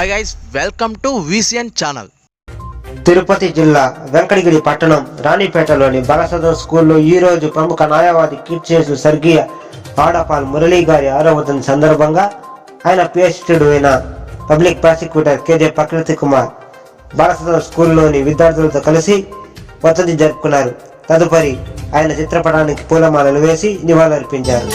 Hi guys welcome to VCN channel Tirupati జిల్లా వెంకటగిరి పట్టణం రాణిపేటలోని బలసదం స్కూల్లో ఈ రోజు ప్రముఖ న్యాయవాది కిర్చేసు స్వర్గీయ ఆడపాల్ మురళీ గారి ఆరవదిన సందర్భంగా ఆయన పిహెచ్డి అయిన పబ్లిక్ ప్రాసిక్యూటర్ కేజే ప్రకృతి కుమార్ బాలసదం స్కూల్లోని విద్యార్థులతో కలిసి వసతి జరుపుకున్నారు. తదుపరి ఆయన చిత్రపటానికి పూలమాలలు వేసి నివాళులర్పించారు.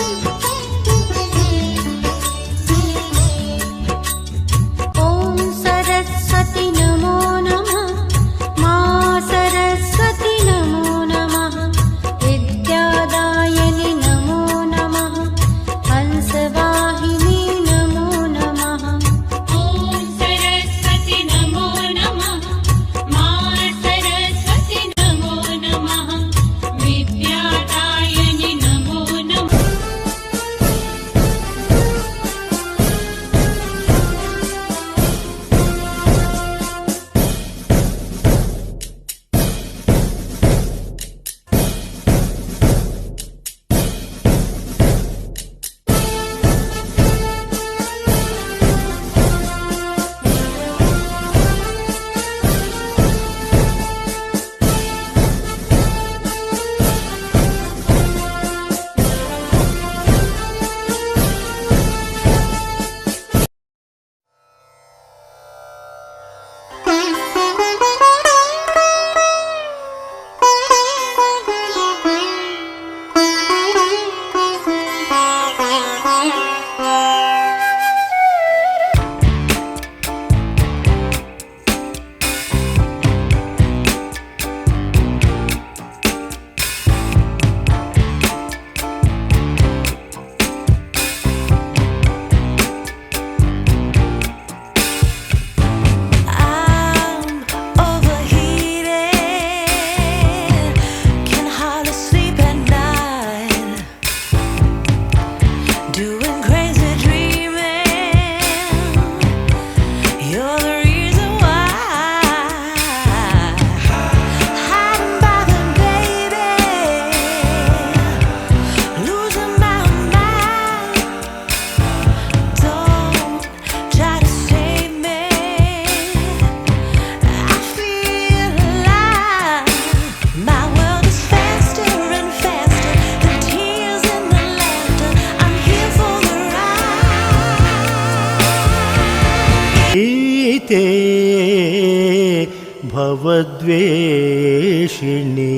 സർവേഷിണി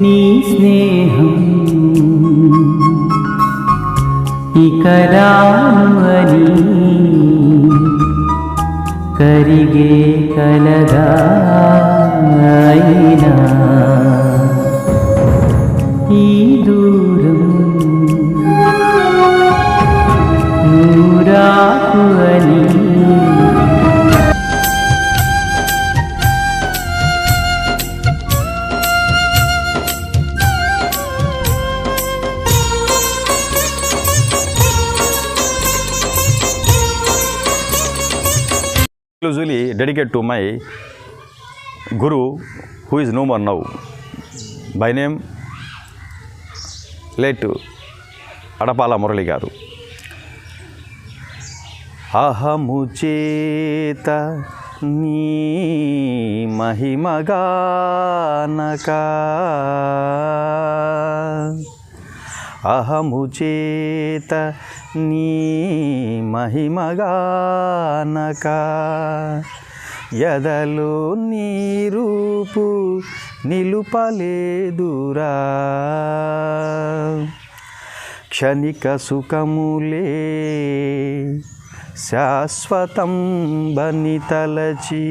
നീ സ്നേഹം ഇകരാമനി കരികെ കലതായിന ഈ exclusively dedicated to my guru who is no more now by name late Adapala Murali గారు అహము చేత నీ మహిమగానక అహము చేత నీ మహిమగానక ఎదలో నీ రూపు నిలుపలేదురా. క్షణిక సుఖములే శాశ్వతం బని తలచి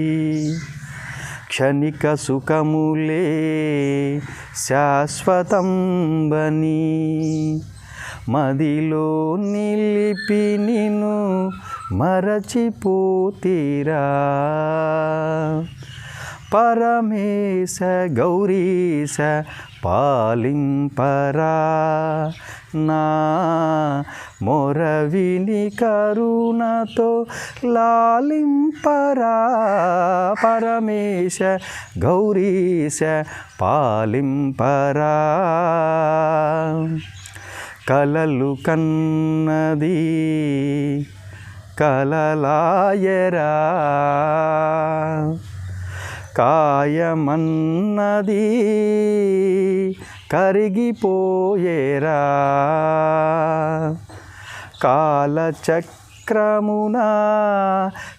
క్షణిక సుఖములే శాశ్వతంబని మదిలో నిలిపి నిను మరచిపోతీరా. పరమేశ గౌరీశ పాలింపరా. నా మొరవిని కరుణతో లాలింపరా. పరమేశ గౌరీశ పాలింపరా. కలలు కన్నది కలలాయరా. కాయమన్నది కరిగిపోయేరా. కాలచక్రమున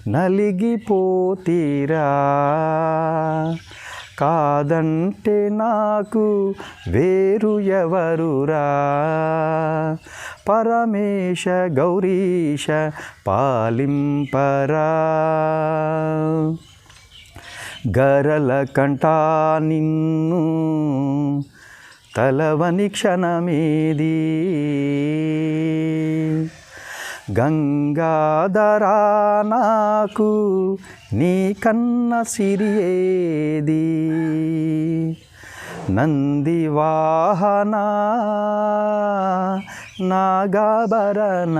నలిగిపోతీరా. కాదంటే నాకు వేరు ఎవరురా. పరమేశ గౌరీశ పాలింపరా. గరల కంట నిన్ను తలవని క్షణమేది. గంగాధరా నాకు నీ కన్న సిరియేది నంది వాహన నాగాభరణ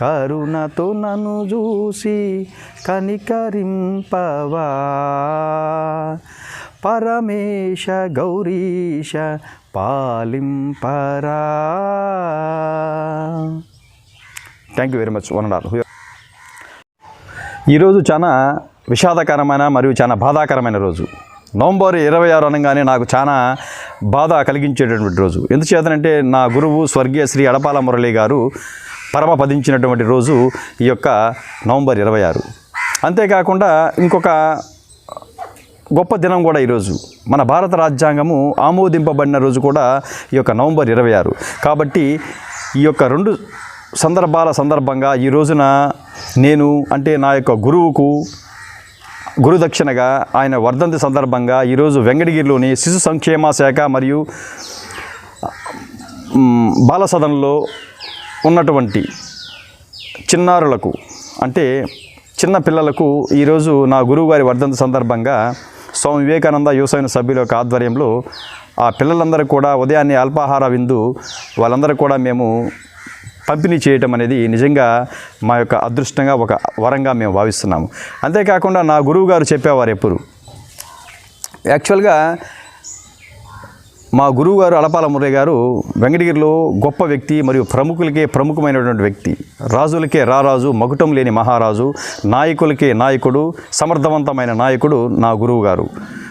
కరుణతో నన్ను చూసి కనికరింపవా. పరమేశ గౌరీశ పాలింపరా. Thank you very much one and all ఈరోజు చాలా విషాదకరమైన మరియు చాలా బాధాకరమైన రోజు. నవంబర్ ఇరవై ఆరు అనగానే నాకు చాలా బాధ కలిగించేటటువంటి రోజు. ఎందుచేతనంటే నా గురువు స్వర్గీయ శ్రీ అడపాల మురళి గారు పరమపదించినటువంటి రోజు ఈ యొక్క నవంబర్ ఇరవై ఆరు. అంతేకాకుండా ఇంకొక గొప్ప దినం కూడా ఈరోజు. మన భారత రాజ్యాంగము ఆమోదింపబడిన రోజు కూడా ఈ యొక్క నవంబర్ ఇరవై ఆరు. కాబట్టి ఈ యొక్క రెండు సందర్భాల సందర్భంగా ఈ రోజున నేను అంటే నా యొక్క గురువుకు గురుదక్షిణగా ఆయన వర్ధంతి సందర్భంగా ఈరోజు వెంకటగిరిలోని శిశు సంక్షేమ శాఖ మరియు బాల సదన్లో ఉన్నటువంటి చిన్నారులకు అంటే చిన్న పిల్లలకు ఈరోజు నా గురువుగారి వర్ధంతి సందర్భంగా స్వామి వివేకానంద యువసైన సభ్యుల యొక్క ఆధ్వర్యంలో ఆ పిల్లలందరూ కూడా ఉదయాన్నే అల్పాహార విందు వాళ్ళందరూ కూడా మేము పంపిణీ చేయటం అనేది నిజంగా మా యొక్క అదృష్టంగా ఒక వరంగా మేము భావిస్తున్నాము. అంతేకాకుండా నా గురువుగారు చెప్పేవారు ఎప్పుడు? యాక్చువల్గా మా గురువుగారు అలపాల మురళి గారు వెంకటగిరిలో గొప్ప వ్యక్తి మరియు ప్రముఖులకే ప్రముఖమైనటువంటి వ్యక్తి. రాజులకే రారాజు మకుటం లేని మహారాజు నాయకులకే నాయకుడు సమర్థవంతమైన నాయకుడు నా గురువు గారు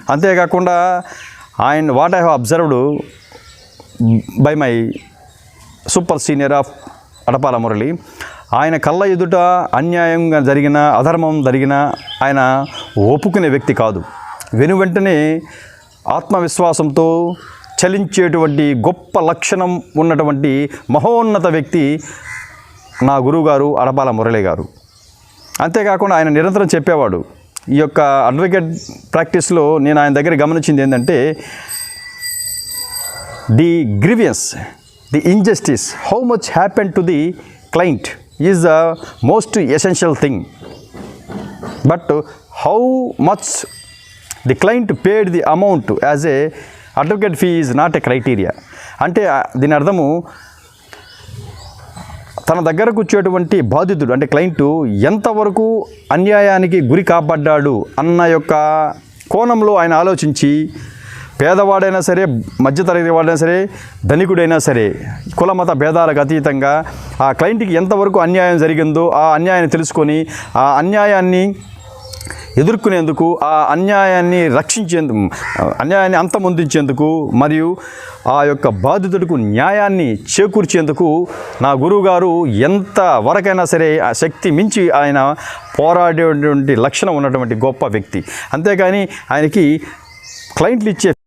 అంతేకాకుండా ఆయన what I have observed by my super senior of Adapala Murali ఆయన కళ్ళ ఎదుట అన్యాయంగా జరిగిన అధర్మం జరిగిన ఆయన ఒప్పుకునే వ్యక్తి కాదు. వెను వెంటనే ఆత్మవిశ్వాసంతో చలించేటువంటి గొప్ప లక్షణం ఉన్నటువంటి మహోన్నత వ్యక్తి నా గురువుగారు అడపాల మురళి గారు. అంతేకాకుండా ఆయన నిరంతరం చెప్పేవాడు. ఈ యొక్క అడ్వకేట్ ప్రాక్టీస్లో నేను ఆయన దగ్గర గమనించింది ఏంటంటే the grievance the injustice how much happen to the client is the most essential thing but how much the client paid the amount as a advocate fee is not a criteria అంటే దీని అర్థము తన దగ్గరకు వచ్చేటువంటి బాధితుడు అంటే client ఎంతవరకు అన్యాయానికి గురి కాపాడ్డాడు అన్న యొక్క కోణంలో ఆయన ఆలోచించి పేదవాడైనా సరే మధ్యతరగతి వాడైనా సరే ధనికుడైనా సరే కులమత భేదాలకు అతీతంగా ఆ క్లయింట్కి ఎంతవరకు అన్యాయం జరిగిందో ఆ అన్యాయాన్ని తెలుసుకొని ఆ అన్యాయాన్ని ఎదుర్కొనేందుకు ఆ అన్యాయాన్ని రక్షించేందుకు అన్యాయాన్ని అంతమొందించేందుకు మరియు ఆ యొక్క బాధితుడికి న్యాయాన్ని చేకూర్చేందుకు నా గురువుగారు ఎంత వరకైనా సరే ఆ శక్తి మించి ఆయన పోరాడేటువంటి లక్షణం ఉన్నటువంటి గొప్ప వ్యక్తి. అంతేకాని ఆయనకి క్లయింట్లు ఇచ్చే